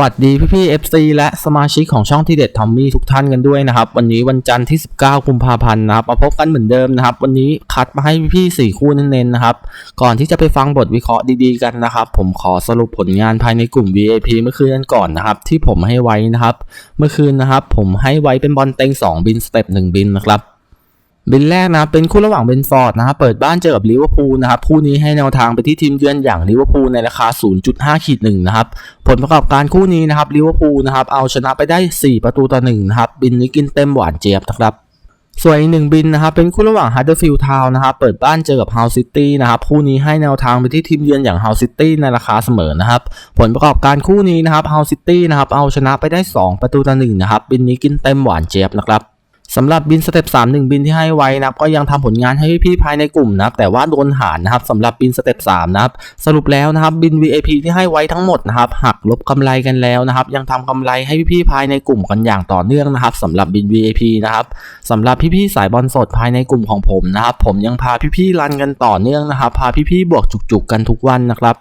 วัสดีพี่พี่ๆ FC และสมาชิกของช่องที่เด็ดทอมมี่ทุกท่านกันด้วยนะครับ วันนี้วันจันทร์ที่ 19 กุมภาพันธ์นะครับมาพบกันเหมือนเดิมนะครับ วันนี้คัดมาให้พี่พี่ๆสี่คู่เน้นๆนะครับ ก่อนที่จะไปฟังบทวิเคราะห์ดีๆกันนะครับ ผมขอสรุปผลงานภายในกลุ่ม VIP เมื่อคืนกันก่อนนะครับ ที่ผมให้ไว้นะครับ เมื่อคืนนะครับ ผมให้ไว้เป็นบอลเต็ง2 บินสเต็ป1บินนะครับ บินแรกนะครับเป็นคู่ระหว่างเบนฟอร์ดนะครับเปิดบ้านเจอกับลิเวอร์พูลนะครับคู่นี้ให้แนวทางไปที่ทีมเยือนอย่างลิเวอร์พูลในราคา 0.5ขีด1นะครับผลประกอบการคู่นี้นะครับลิเวอร์พูลนะครับเอาชนะไปได้ 4 ประตูต่อ1นะครับบินนี้กินเต็มหวานเจี๊ยบนะครับส่วนอีกหนึ่งบินนะครับเป็นคู่ระหว่างฮัตเตอร์ฟิลด์ทาวน์นะครับเปิดบ้านเจอกับฮาวซิตี้นะครับคู่นี้ให้แนวทางไปที่ทีมเยือนอย่างฮาวซิตี้ในราคาเสมอนะครับผลประกอบการคู่นี้นะครับฮาวซิตี้นะครับเอาชนะไปได้ 2 ประตูต่อ1นะครับบินนี้กินเต็มหวานเจี๊ยบนะครับ สำหรับบินสเต็ป3 1 บินที่ให้ไว้นะครับก็ยังทำผลงานให้พี่ภายในกลุ่มนะครับแต่ว่าโดนหารนะครับสำหรับบินสเต็ป3นะครับสรุปแล้วนะครับบิน VIP ที่ให้ไว้ทั้งหมดนะครับหักลบกำไรกันแล้วนะครับยังทำกำไรให้พี่ภายในกลุ่มกันอย่างต่อเนื่องนะครับสำหรับบิน VIP นะครับสำหรับพี่ๆสายบอลสดภายในกลุ่มของผมนะครับผมยังพาพี่ๆรันกันต่อเนื่องนะครับพาพี่ๆบวกจุกๆกันทุกวันนะครับ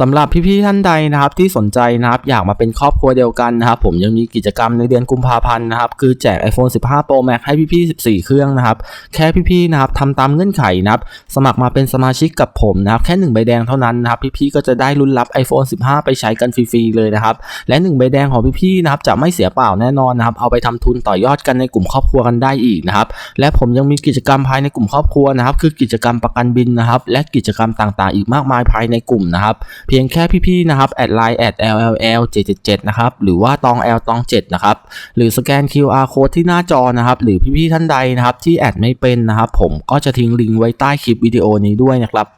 สำหรับพี่ๆท่านใดนะครับที่สนใจนะครับอยากมาเป็นครอบครัวเดียวกันนะครับผมยังมีกิจกรรมในเดือนกุมภาพันธ์นะครับคือแจก iPhone 15 Pro Max ให้พี่ๆ14 เครื่องนะครับแค่พี่ๆนะครับทำตามเงื่อนไขนะครับสมัครมาเป็นสมาชิกกับผมนะครับแค่ 1 ใบแดงเท่านั้นนะครับพี่ๆก็จะได้ลุ้นรับ iPhone 15 ไปใช้กันฟรีๆเลยนะครับและ 1 ใบแดงของพี่ๆนะครับจะไม่เสียเปล่าแน่นอนนะครับเอาไปทำทุนต่อยอดกันในกลุ่มครอบครัวกันได้อีกนะครับและผมยังมีกิจกรรมภายในกลุ่มครอบครัวนะครับคือกิจกรรมประกันบินนะครับและกิจกรรมต่างๆ อีกมากมายภายในกลุ่มนะครับเพียงแค่พี่ๆนะครับแอดไลน์แอด LLL 777นะครับหรือว่าตอง L ตอง7นะครับหรือสแกน QR code ที่หน้าจอนะครับหรือพี่ๆท่านใดนะครับที่แอดไม่เป็นนะครับผมก็จะทิ้งลิงก์ไว้ใต้คลิปวิดีโอนี้ด้วยนะครับ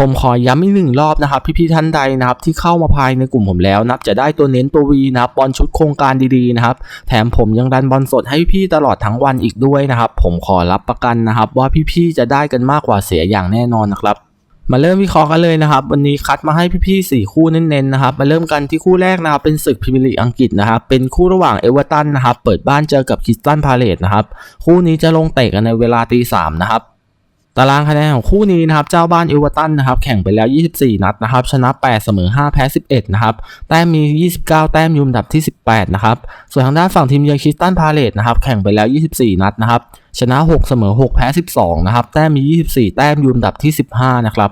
ผมขอย้ำอีกหนึ่งรอบนะครับ พี่ๆท่านใดนะครับที่เข้ามาภายในกลุ่มผมแล้วนับจะได้ตัวเน้นตัววีนะครับบอลชุดโครงการดีๆนะครับ แถมผมยังดันบอลสดให้พี่ตลอดทั้งวันอีกด้วยนะครับ ผมขอรับประกันนะครับ ว่าพี่ๆจะได้กันมากกว่าเสียอย่างแน่นอนนะครับ มาเริ่มวิเคราะห์กันเลยนะครับ วันนี้คัดมาให้พี่ๆสี่คู่เน้นๆนะครับ มาเริ่มกันที่คู่แรกนะครับ เป็นศึกพรีเมียร์ลีกอังกฤษนะครับ เป็นคู่ระหว่างเอเวอร์ตันนะครับ เปิดบ้านเจอกับคิสตันพาเลตนะครับ คู่นี้จะลงเตะกันในเวลาตีสามนะครับ ตารางคะแนนของคู่นี้นะครับเจ้าบ้านเอเวอร์ตันนะครับแข่งไปแล้ว 24 นัดนะครับชนะ 8 เสมอ 5 แพ้ 11 นะครับแต้มมี 29 แต้มอยูอันดับที่ 18 นะครับส่วนทางด้านฝั่งทีมเยือนคิสตันพาเลตนะครับแข่งไปแล้ว 24 นัดนะครับชนะ 6 เสมอ 6 แพ้ 12 นะครับแต้มมี 24 แต้มอยูอันดับที่ 15 นะครับ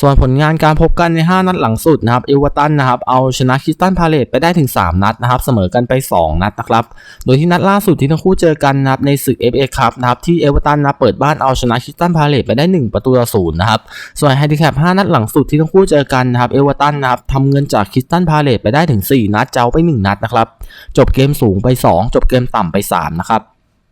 ส่วนผลงานการพบกันใน 5 นัดหลังสุดนะครับเอเวอร์ตันนะครับเอาชนะคิสตันพาเลตไปได้ถึง 3 นัดนะครับเสมอกันไป 2 นัดนะครับโดยที่นัดล่าสุดที่ทั้งคู่เจอกันนะครับในศึก FA ครับนะครับที่เอเวอร์ตันนะเปิดบ้านเอาชนะคิสตันพาเลตไปได้ 1 ประตูต่อศูนย์นะครับส่วนแฮนดิแคป5นัดหลังสุดที่ทั้งคู่เจอกันนะครับเอเวอร์ตันนะครับทำเงินจากคิสตันพาเลตไปได้ถึง 4 นัดเจ้าไป 1 นัดนะครับจบเกมสูงไป 2 จบเกมต่ำไป3นะครับ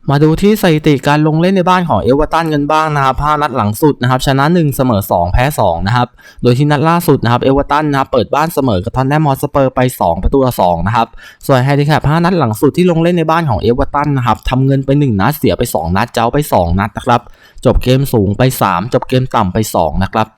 มาดูที่สถิติการลงเล่นในบ้านของเอเวอร์ตันกันบ้างนะครับ5นัดหลังสุดนะครับชนะ 1 เสมอ 2 แพ้ 2 นะครับ โดยที่นัดล่าสุดนะครับเอเวอร์ตันนะครับเปิดบ้านเสมอกับทอนแนมอสเปอร์ไป 2 ประตูต่อ2นะครับ ส่วนแฮนดิแคป5นัดหลังสุดที่ลงเล่นในบ้านของเอเวอร์ตันนะครับทำเงินไป 1 นัดเสียไป 2 นัดเจ้าไป 2 นัดนะครับ จบเกมสูงไป 3 จบเกมต่ำไป 2 นะครับ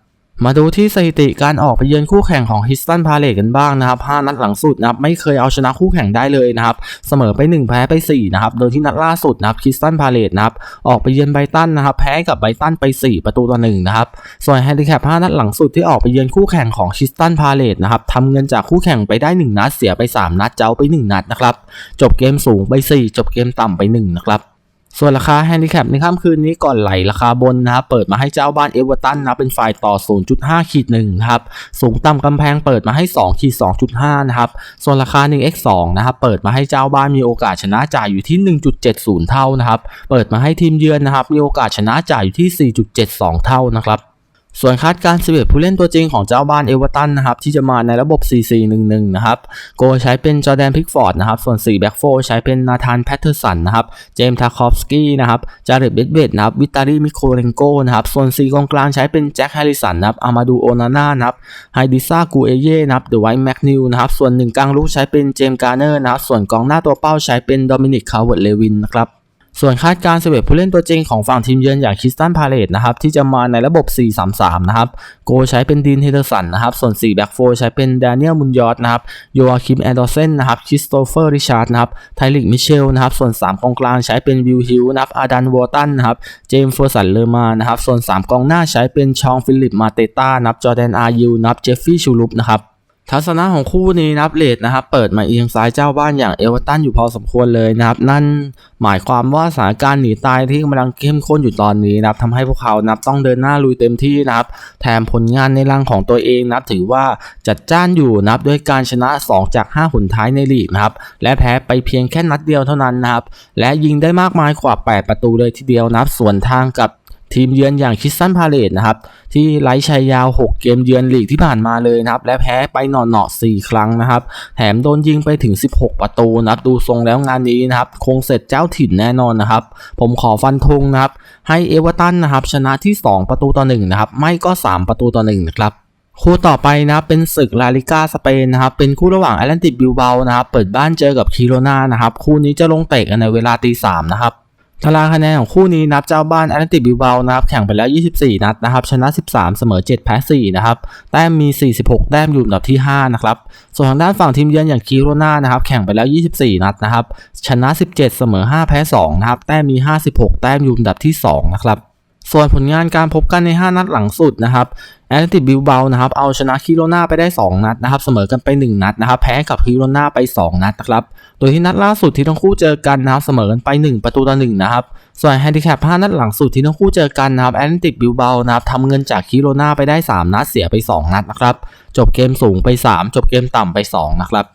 มาดูที่สถิติการออกไปเยือนคู่แข่งของฮิสตันพาเลตกันบ้างนะครับ 5 นัดหลังสุดนะครับไม่เคยเอาชนะคู่แข่งได้เลยนะครับ เสมอไป 1 แพ้ไป4นะครับ โดยที่นัดล่าสุดนะครับฮิสตันพาเลตนะครับออกไปเยือนไบตันนะครับ แพ้กับไบตันไป 4 ประตูต่อ1นะครับ ส่วนแฮนดิแคป 5 นัดหลังสุดที่ออกไปเยือนคู่แข่งของฮิสตันพาเลตนะครับทำเงินจากคู่แข่งไปได้ 1 นัดเสียไป 3 นัดเจ้าไป 1 นัดนะครับ จบเกมสูงไป 4 จบเกมต่ำไป1นะครับ ส่วนราคาแฮนดิแคปในค่ำคืนนี้ก่อนไหลราคาบนนะครับเปิดมาให้เจ้าบ้านเอเวอร์ตันนะเป็นฝ่ายต่อ 0.5ขีด1นะครับสูงต่ำกำแพงเปิดมาให้2ขีด2.5นะครับส่วนราคา 1x2 นะครับเปิดมาให้เจ้าบ้านมีโอกาสชนะจ่ายอยู่ที่ 1.70 เท่านะครับเปิดมาให้ทีมเยือนนะครับมีโอกาสชนะจ่ายอยู่ที่ 4.72 เท่านะครับ ส่วนคาดการณ์11 ผู้เล่นตัวจริงของเจ้าบ้านเอเวอร์ตันนะครับที่จะมาในระบบ 4-4-1-1 นะครับโกใช้เป็นจอแดนพิกฟอร์ดนะครับส่วน 4 แบ็กโฟใช้เป็นนาธานแพทเทอร์สันนะครับเจมส์ทาคอฟสกี้นะครับจาริดเบดเบดนะครับวิตาลีมิโคเลนโกนะครับส่วน 4 กองกลางใช้เป็นแจ็คแฮร์ริสันนะครับอามาดูโอนาน่านะครับไฮดิซ่ากูเอเย่นะครับเดอะไวท์แมกนิวนะครับส่วน 1 กลางลูกใช้เป็นเจมส์การ์เนอร์นะครับส่วนกองหน้าตัวเป้าใช้เป็นโดมินิกคาร์เวิร์ดเลวินนะครับ ส่วนคาดการณ์11ผู้เล่นตัวจริงของฝั่งทีมเยือนอย่างคิสตันพาเลตนะครับที่จะมาในระบบ 4-3-3 นะครับ โกใช้เป็นดีนเฮเดอร์สันนะครับ ส่วน 4 แบ็กโฟใช้เป็นแดเนียลมุนยอร์ดนะครับโยอาคิมแอนดอร์เซนนะครับคริสโตเฟอร์ริชาร์ดนะครับไทลิกมิเชลนะครับ ส่วน 3 กองกลางใช้เป็นวิลฮิลนะครับอาดันวอร์ตันนะครับเจมส์เฟอร์สันเลอร์มานะครับส่วน 3 กองหน้าใช้เป็นชองฟิลิปมาเตต้านะครับจอร์แดนอายูนะครับเจฟฟี่ชูลุปนะครับ ทัศนะของคู่นี้นะครับเลดนะครับเปิดมาเอียงซ้ายเจ้าบ้านอย่างเอเวอร์ตันอยู่พอสมควรเลยนะครับ นั่นหมายความว่าสถานการณ์หนีตายที่กำลังเข้มข้นอยู่ตอนนี้นะครับทำให้พวกเขานับต้องเดินหน้าลุยเต็มที่นะครับ แถมผลงานในรังของตัวเองนับถือว่าจัดจ้านอยู่นับด้วยการชนะ 2 จาก 5 หนท้ายในลีกนะครับ และแพ้ไปเพียงแค่นัดเดียวเท่านั้นนะครับ และยิงได้มากมายกว่า 8 ประตูเลยทีเดียวนับส่วนทางกับ ทีมเยือนอย่างคิสตันพาเลตนะครับที่ไร้ชัยยาว 6 เกมเยือนลีกที่ผ่านมาเลยนะครับและแพ้ไปหน่อๆ4ครั้งนะครับแถมโดนยิงไปถึง 16 ประตูนะครับดูทรงแล้วงานนี้นะครับคงเสร็จเจ้าถิ่นแน่นอนนะครับผมขอฟันธงนะครับให้เอเวอร์ตันนะครับชนะที่ 2 ประตูต่อ1นะครับไม่ก็ 3 ประตูต่อ1นะครับคู่ต่อไปนะเป็นศึกลาลิก้าสเปนนะครับเป็นคู่ระหว่างแอตแลนติกบิลเบานะครับเปิดบ้านเจอกับคิโรนานะครับคู่นี้จะลงเตะกันในเวลาตีสามนะครับ ตารางคะแนนของคู่นี้นับเจ้าบ้านแอตเลนติกบิวเบานะครับแข่งไปแล้ว 24 นัดนะครับชนะ 13 เสมอ 7 แพ้4นะครับแต้มมี 46 แต้มอยู่อันดับที่ 5 นะครับ ส่วนทางด้านฝั่งทีมเยือนอย่างคิโรนานะครับแข่งไปแล้ว 24 นัดนะครับชนะ 17 เสมอ 5 แพ้2นะครับแต้มมี 56 แต้มอยู่อันดับที่ 2 นะครับ ส่วนผลงานการพบกันใน 5 นัดหลังสุดนะครับแอตเลติกบิลเบานะครับเอาชนะคิโรนาไปได้ 2 นัดนะครับเสมอกันไป 1 นัดนะครับแพ้กับคิโรนาไป 2 นัดนะครับโดยที่นัดล่าสุดที่ทั้งคู่เจอกันนะครับเสมอกันไป 1 ประตูต่อ1นะครับส่วนแฮนดิแคป5นัดหลังสุดที่ทั้งคู่เจอกันนะครับแอตเลติกบิลเบานะครับทำเงินจากคิโรนาไปได้ 3 นัดเสียไป 2 นัดนะครับจบเกมสูงไป 3 จบเกมต่ำไป 2 นะครับ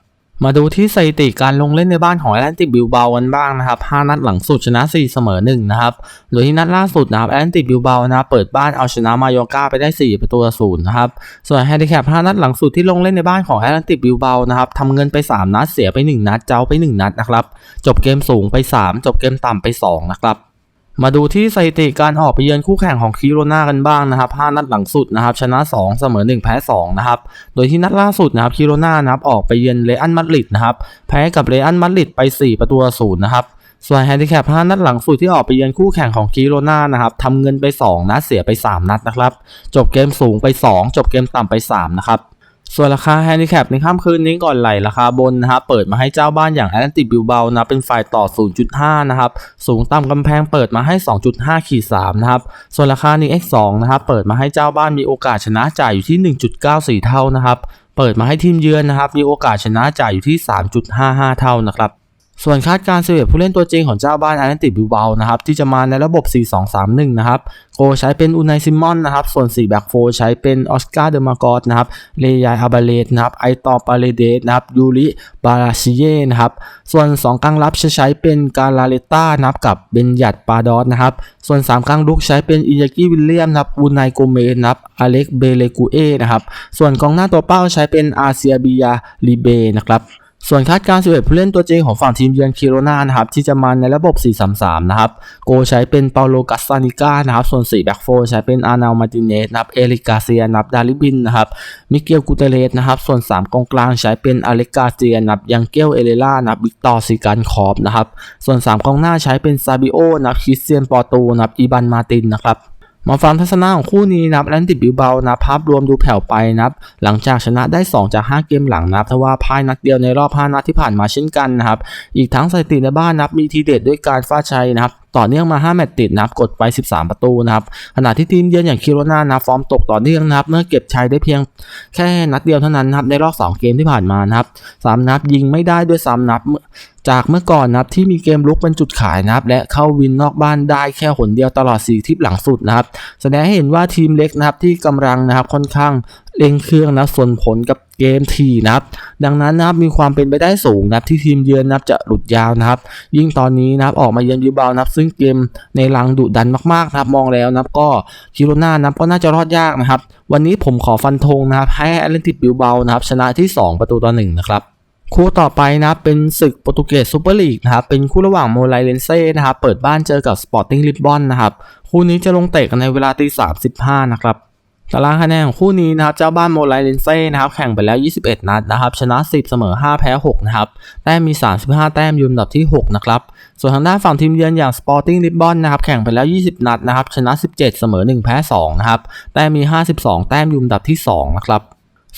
มาดูที่สถิติการลงเล่นในบ้านของแอตแลนติกบิลเบากันบ้างนะครับ 5 นัดหลังสุดชนะ 4 เสมอ 1 นะครับ โดยที่นัดล่าสุดนะครับแอตแลนติกบิลเบานะเปิดบ้านเอาชนะมายอร์กาไปได้ 4 ประตูต่อศูนย์นะครับ ส่วนแฮนดิแคป 5 นัดหลังสุดที่ลงเล่นในบ้านของแอตแลนติกบิลเบานะครับทำเงินไป 3 นัดเสียไป 1 นัดเจ้าไป 1 นัดนะครับ จบเกมสูงไป 3 จบเกมต่ำไป 2 นะครับ มาดูที่สถิติการออกไปเยือนคู่แข่งของคิโรนากันบ้างนะครับ 5 นัดหลังสุดนะครับ ชนะ 2 เสมอ 1 แพ้ 2 นะครับ โดยที่นัดล่าสุดนะครับคิโรนานะครับออกไปเยือนเรอัลมาดริดนะครับ แพ้กับเรอัลมาดริดไป 4 ประตูศูนย์นะครับ ส่วนแฮนดิแคป 5 นัดหลังสุดที่ออกไปเยือนคู่แข่งของคิโรนานะครับทำเงินไป 2 นัดเสียไป 3 นัดนะครับ จบเกมสูงไป 2 จบเกมต่ำไป 3 นะครับ ส่วนราคาแฮนดิแคปในค่ำคืนนี้ก่อนไหลราคาบนนะครับเปิดมาให้เจ้าบ้านอย่างแอตแลนติกบิลเบานะเป็นฝ่ายต่อ 0.5 นะครับ สูงต่ำกำแพงเปิดมาให้ 2.5ขีด3นะครับ ส่วนราคานี้ x2 นะครับเปิดมาให้เจ้าบ้านมีโอกาสชนะจ่ายอยู่ที่ 1.94 เท่านะครับ เปิดมาให้ทีมเยือนนะครับมีโอกาสชนะจ่ายอยู่ที่ 3.55 เท่านะครับ ส่วนคาดการณ์11ผู้เล่นตัวจริงของเจ้าบ้านแอตแลนติกบิลเบานะครับที่จะมาในระบบ 4-2-3-1 นะครับโกใช้เป็นอูนายซิมอนนะครับส่วน4แบ็กโฟใช้เป็นออสการ์เดอมากอสนะครับเลยายอาบาเลสนะครับไอตอปาเลเดสนะครับยูริบาราชิเย่นะครับส่วน 2กลางรับจะใช้เป็นกาลาเลต้านะครับกับเบนยัดปาดอสนะครับส่วน 3กลางลุกใช้เป็นอิยากิวิลเลียมนะครับอูนายโกเมสนะครับอเล็กเบเลกูเอนะครับส่วนกองหน้าตัวเป้าใช้เป็นอาเซียบิยาลีเบนะครับ ส่วนคาดการณ์11ผู้เล่นตัวจริงของฝั่งทีมเยือนคิโรนานะครับที่จะมาในระบบ 4-3-3 นะครับ โกใช้เป็นเปาโลกัสซานิก้านะครับ ส่วน4แบ็กโฟใช้เป็นอานาลมาติเนสนะครับ เอริกาเซียนับ ดาริบินนะครับ มิเกลกูเตเลสนะครับ ส่วน 3 กองกลางใช้เป็นอเล็กกาเซียนับ ยังเกลเอเลล่านับ วิกตอร์ซิการคอฟนะครับ ส่วน 3 กองหน้าใช้เป็นซาบิโอนับ คริสเตียน ปอร์ตูนับ อีบัน มาตินนะครับ มาฟังทัศนะของคู่นี้นะครับแลนติบิวเบานะภาพรวมดูแผ่วไปนับ หลังจากชนะได้ 2 จาก 5 เกมหลังนับทว่าพ่ายนัดเดียวในรอบ 5 นัดที่ผ่านมาเช่นกันนะครับ อีกทั้งสถิติในบ้านนับมีทีเด็ดด้วยการฟาชัยนะครับ ต่อเนื่องมา 5 แมตช์ติดนะครับกดไป 13 ประตูนะครับขณะที่ทีมเยือนอย่างคิโรนานะฟอร์มตกต่อเนื่องนะครับเมื่อเก็บชัยได้เพียงแค่นัดเดียวเท่านั้นนะครับในรอบ 2 เกมที่ผ่านมานะครับสามนัดยิงไม่ได้ด้วยซ้ำนับจากเมื่อก่อนนะครับที่มีเกมลุกเป็นจุดขายนะครับ และเข้าวินนอกบ้านได้แค่หนเดียวตลอด 4 ทิปหลังสุดนะครับ แสดงให้เห็นว่าทีมเล็กนะครับที่กำลังนะครับค่อนข้างเร่งเครื่องนะส่วนผลกับ เกมทีนะครับ ดังนั้นนะครับมีความเป็นไปได้สูงนะครับที่ทีมเยือนนะครับจะหลุดยาวนะครับ ยิ่งตอนนี้นะครับออกมาเยือนบิลเบานะครับ ซึ่งเกมในรังดุดันมากๆนะครับมองแล้วนะครับก็คิโรนานะครับก็น่าจะรอดยากนะครับ วันนี้ผมขอฟันธงนะครับให้แอตแลนติกบิลเบานะครับชนะที่ 2 ประตูต่อ1นะครับคู่ต่อไปนะเป็นศึกโปรตุเกสซูเปอร์ลีกนะครับเป็นคู่ระหว่างโมไลเลนเซ่นะครับเปิดบ้านเจอกับสปอร์ติ้งลิสบอนนะครับคู่นี้จะลงเตะกันในเวลาตีสามสิบห้านะครับ ตารางคะแนนของคู่นี้นะครับเจ้าบ้านโมไลเลนเซ่นะครับแข่งไปแล้ว 21 นัดนะครับชนะ 10 เสมอ 5 แพ้ 6 นะครับแต้มมี 35 แต้มอยืนอันดับที่ 6 นะครับ ส่วนทางด้านฝั่งทีมเยือนอย่างสปอร์ติ้งลิสบอนนะครับแข่งไปแล้ว 20 นัดนะครับชนะ 17 เสมอ 1 แพ้ 2 นะครับแต้มมี 52 แต้มอยืนอันดับที่ 2 นะครับ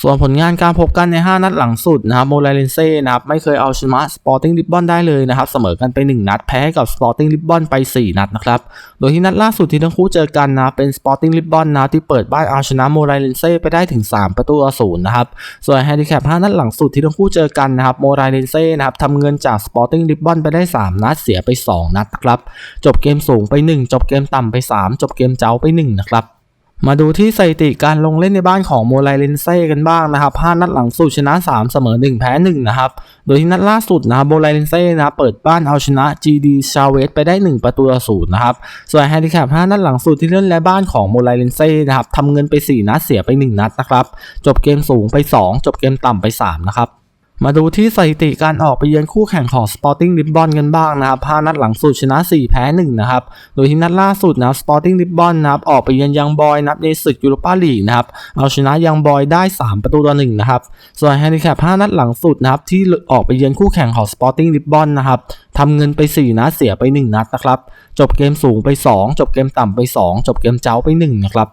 ส่วนผลงานการพบกันใน 5 นัดหลังสุดนะครับโมราเลนเซ่นะครับไม่เคยเอาชนะสปอร์ติ้งลิบบอนได้เลยนะครับเสมอกันไป 1 นัดแพ้กับสปอร์ติ้งลิบบอนไป 4 นัดนะครับโดยที่นัดล่าสุดที่ทั้งคู่เจอกันนะเป็นสปอร์ติ้งลิบบอนนะที่เปิดบ้านเอาชนะโมราเลนเซ่ไปได้ถึง 3 ประตูต่อศูนย์นะครับส่วนแฮนดิแคป 5 นัดหลังสุดที่ทั้งคู่เจอกันนะครับโมราเลนเซ่นะครับทำเงินจากสปอร์ติ้งลิบบอนไปได้ 3 นัดเสียไป 2 นัดนะครับจบเกมสูงไป 1 จบเกมต่ำไป 3 จบเกมเจ้าไป1นะครับ มาดูที่สถิติการลงเล่นในบ้านของโมไลเลนเซ่กันบ้างนะครับ5นัดหลังสุดชนะ 3 เสมอ 1 แพ้ 1 นะครับ โดยที่นัดล่าสุดนะครับโมไลเลนเซ่นะเปิดบ้านเอาชนะ GD ชาเวสไปได้ 1 ประตูต่อศูนย์นะครับ ส่วนแฮนดิแคป5นัดหลังสุดที่เล่นในบ้านของโมไลเลนเซ่นะครับทำเงินไป 4 นัดเสียไป 1 นัดนะครับ จบเกมสูงไป 2 จบเกมต่ำไป 3 นะครับ มาดูที่สถิติการออกไปเยือนคู่แข่งของ Sporting Lisbon กันบ้างนะครับ5นัดหลังสุดชนะ 4 แพ้ 1 นะครับ โดยที่นัดล่าสุดนะ Sporting Lisbon นะครับออกไปเยือนยังบอยนับในศึกยูโรปาลีกนะครับ เอาชนะยังบอยได้ 3 ประตูต่อ1นะครับ ส่วนแฮนดิแคป5นัดหลังสุดนะครับที่ออกไปเยือนคู่แข่งของ Sporting Lisbon นะครับทำเงินไป 4 นัดเสียไป 1 นัดนะครับ จบเกมสูงไป 2 จบเกมต่ำไป 2 จบเกมเจ้าไป 1 นะครับ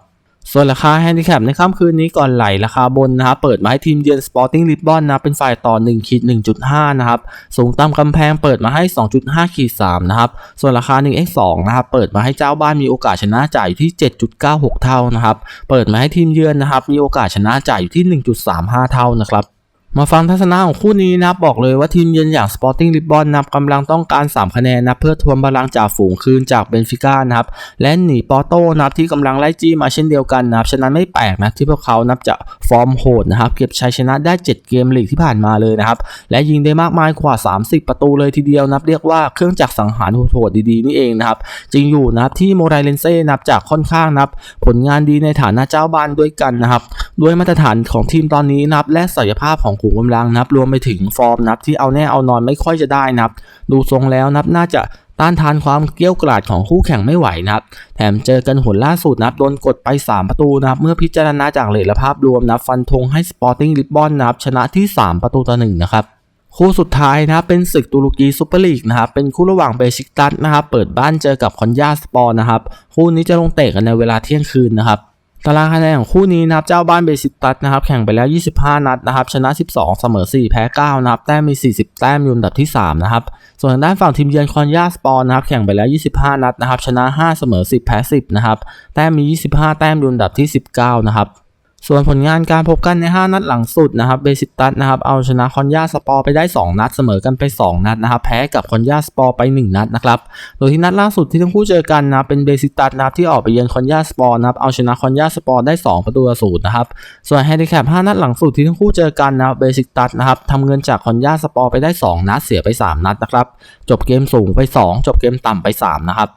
ส่วนราคาแฮนดิแคปในค่ำคืนนี้ก่อนไหลราคาบนนะครับเปิดมาให้ทีมเยือนสปอร์ติ้งลิบบอนนะเป็นฝ่ายต่อ1ขีด1.5 นะครับ สูงตามกำแพงเปิดมาให้ 2.5ขีด3นะครับ ส่วนราคา 1x2 นะครับเปิดมาให้เจ้าบ้านมีโอกาสชนะจ่ายอยู่ที่ 7.96 เท่านะครับ เปิดมาให้ทีมเยือนนะครับมีโอกาสชนะจ่ายอยู่ที่ 1.35 เท่านะครับ มาฟังทัศนะของคู่นี้นะบอกเลยว่าทีมเยือนอย่าง Sporting Lisbon นะครับกำลังต้องการ 3 คะแนนนะเพื่อทวงบาลังจากฝูงคืนจากเบนฟิก้านะครับและหนีปอร์โต้นับที่กำลังไล่จี้มาเช่นเดียวกันนะครับฉะนั้นไม่แปลกนะที่พวกเขานับจะฟอร์มโหดนะครับเก็บชัยชนะได้ 7 เกมลีกที่ผ่านมาเลยนะครับและยิงได้มากมายกว่า 30 ประตูเลยทีเดียวนับเรียกว่าเครื่องจักรสังหารโหดๆดีๆนี่เองนะครับจริงอยู่นะครับที่โมไรเลนเซ่นับจากค่อนข้างนับ ผลงานดีในฐานะเจ้าบ้านด้วยกันนะครับด้วยมาตรฐานของทีมตอนนี้นับและศักยภาพของขุมกำลังนับ รวมไปถึงฟอร์มนับที่เอาแน่เอานอนไม่ค่อยจะได้นับ ดูทรงแล้วนับน่าจะต้านทานความเกี้ยวกราดของคู่แข่งไม่ไหวนับ แถมเจอกันหนล่าสุดนับโดนกดไป 3 ประตูนับ เมื่อพิจารณาจากเลทและภาพรวมนับฟันธงให้ Sporting Lisbon นับชนะที่ 3 ประตูต่อ1นะครับคู่สุดท้ายนะครับเป็นศึกตุรกีซูเปอร์ลีกนะครับเป็นคู่ระหว่างเบชิกตัสนะครับเปิดบ้านเจอกับคอนยาสปอร์นะครับคู่นี้จะลงเตะกันในเวลาเที่ยงคืนนะครับ ตารางคะแนนของคู่นี้นะครับ เจ้าบ้านเบสิตัสนะครับ แข่งไปแล้ว 25 นัดนะครับ ชนะ 12 เสมอ 4 แพ้ 9 นะครับ แต้มมี 40 แต้มอยู่อันดับที่ 3 นะครับ ส่วนทางด้านฝั่งทีมเยือนคอนยาสปอร์นะครับ แข่งไปแล้ว 25 นัดนะครับ ชนะ 5 เสมอ 10 แพ้ 10 นะครับ แต้มมี 25 แต้มอยู่อันดับที่ 19 นะครับ ส่วนผลงานการพบกันใน 5 นัดหลังสุดนะครับเบซิตัสนะครับเอาชนะคอนยาสปอร์ไปได้ 2 นัดเสมอกันไป 2 นัดนะครับแพ้กับคอนยาสปอร์ไป 1 นัดนะครับโดยที่นัดล่าสุดที่ทั้งคู่เจอกันนะเป็นเบซิตัสนะครับที่ออกไปเยือนคอนยาสปอร์นะครับเอาชนะคอนยาสปอร์ได้ 2 ประตูต่อศูนย์นะครับส่วนแฮนดิแคป5นัดหลังสุดที่ทั้งคู่เจอกันนะเบซิตัสนะครับทำเงินจากคอนยาสปอร์ไปได้ 2 นัดเสียไป 3 นัดนะครับจบเกมสูงไป 2 จบเกมต่ำไป3นะครับ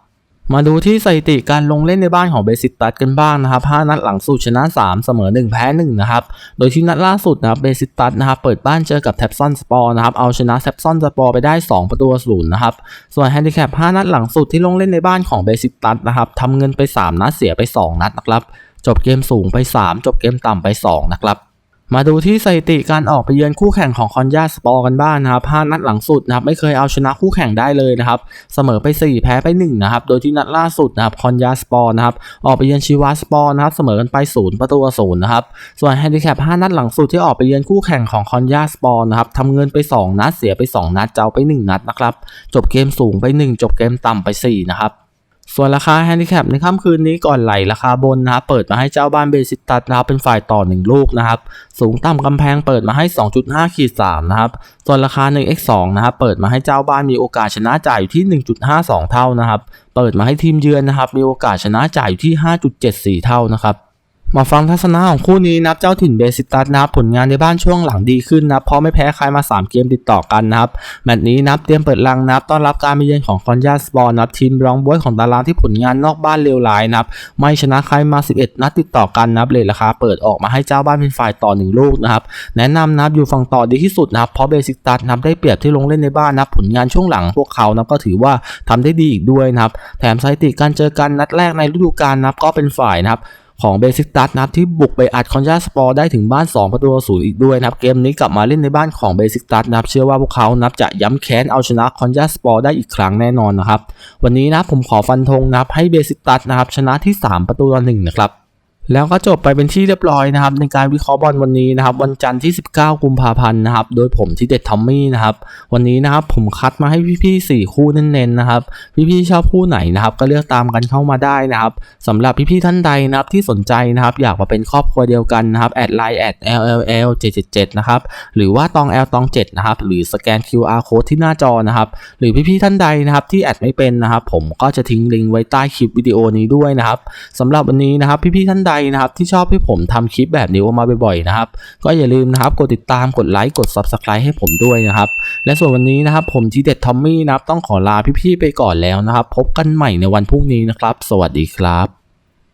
มาดูที่สถิติการลงเล่นในบ้านของเบสิตัสกันบ้างนะครับ 5 นัดหลังสุดชนะ 3 เสมอ 1 แพ้ 1 นะครับ โดยที่นัดล่าสุดนะครับเบสิตัสนะครับเปิดบ้านเจอกับแท็บซอนสปอร์นะครับ เอาชนะแท็บซอนสปอร์ไปได้ 2 ประตูศูนย์นะครับ ส่วนแฮนดิแคป 5 นัดหลังสุดที่ลงเล่นในบ้านของเบสิตัสนะครับทำเงินไป 3 นัดเสียไป 2 นัดนะครับ จบเกมสูงไป 3 จบเกมต่ำไป 2 นะครับ มาดูที่สถิติการออกไปเยือนคู่แข่งของคอนยาสปอร์กันบ้างนะครับ5นัดหลังสุดนะครับไม่เคยเอาชนะคู่แข่งได้เลยนะครับเสมอไป 4 แพ้ไป1นะครับโดยที่นัดล่าสุดนะครับคอนยาสปอร์นะครับออกไปเยือนชีวาสปอร์นะครับเสมอกันไป 0 ประตูศูนย์นะครับส่วนแฮนดิแคป5นัดหลังสุดที่ออกไปเยือนคู่แข่งของคอนยาสปอร์นะครับทำเงินไป 2 นัดเสียไป 2 นัดเจ้าไป 1 นัดนะครับจบเกมสูงไป 1 จบเกมต่ำไป4นะครับ ส่วนราคาแฮนดิแคปในค่ำคืนนี้ก่อนไหลราคาบนนะครับเปิดมาให้เจ้าบ้านเบสิตัสนะครับเป็นฝ่ายต่อ 1 ลูกนะครับสูงต่ำกำแพงเปิดมาให้ 2.5ขีด3นะครับส่วนราคา 1x2 นะครับเปิดมาให้เจ้าบ้านมีโอกาสชนะจ่ายอยู่ที่ 1.52 เท่านะครับเปิดมาให้ทีมเยือนนะครับมีโอกาสชนะจ่ายอยู่ที่ 5.74 เท่านะครับ มาฟังทัศนะของคู่นี้นับเจ้าถิ่นเบสิตัสนะครับผลงานในบ้านช่วงหลังดีขึ้นนะเพราะไม่แพ้ใครมา 3 เกมติดต่อกันนะครับแมตช์นี้นับเตรียมเปิดรังนับต้อนรับการมาเยือนของคอนยาสปอร์นับทีมรองบวยของตารางที่ผลงานนอกบ้านเลวร้ายนับไม่ชนะใครมา 11 นัดติดต่อกันนับเลยราคาเปิดออกมาให้เจ้าบ้านเป็นฝ่ายต่อ 1 ลูกนะครับแนะนำนับอยู่ฝั่งต่อดีที่สุดนะครับเพราะเบสิตัสนับได้เปรียบที่ลงเล่นในบ้านนับผลงานช่วงหลังพวกเขานับก็ถือว่าทำได้ดีอีกด้วยนะครับแถมสถิติการเจอกันนัดแรกในฤดูกาลนับก็เป็นฝ่ายนะครับ ของเบสิกตัสนะครับที่บุกไปอัดคอนยาสปอร์ได้ถึงบ้าน 2 ประตูศูนย์อีกด้วยนะครับ เกมนี้กลับมาเล่นในบ้านของเบสิกตัสนะครับ เชื่อว่าพวกเขานับจะย้ำแค้นเอาชนะคอนยาสปอร์ได้อีกครั้งแน่นอนนะครับ วันนี้นะผมขอฟันธงนะครับให้เบสิกตัสนะครับชนะที่ 3 ประตูต่อหนึ่งนะครับ แล้วก็จบไปเป็นที่เรียบร้อยนะครับ ในการวิเคราะห์บอลวันนี้นะครับ วันจันทร์ที่ 19 กุมภาพันธ์นะครับ โดยผมที่เด็ดทอมมี่นะครับ วันนี้นะครับผมคัดมาให้พี่ๆ4คู่เน้นๆนะครับ พี่ๆชอบคู่ไหนนะครับ ก็เลือกตามกันเข้ามาได้นะครับสำหรับพี่ๆท่านใดนะครับที่สนใจนะครับ อยากมาเป็นครอบครัวเดียวกันนะครับแอดไลน์แอด LLL 777นะครับหรือว่าตอง L ตอง7นะครับหรือสแกน QR code ที่หน้าจอนะครับ หรือพี่ๆท่านใดนะครับที่แอดไม่เป็นนะครับ ผมก็จะทิ้งลิงก์ไว้ใต้คลิปวิดีโอนี้ด้วยนะครับสำหรับวันนี้นะครับพี่ๆท่านใดนะครับที่ชอบให้ผมทำคลิปแบบนี้ออกมาบ่อยๆนะครับ ก็อย่าลืมนะครับกดติดตามกดไลค์กด Subscribe ให้ผมด้วยนะครับ และส่วนวันนี้นะครับผมทีเด็ดทอมมี่นะครับต้องขอลาพี่ๆไปก่อนแล้วนะครับ พบกันใหม่ในวันพรุ่งนี้นะครับ สวัสดีครับ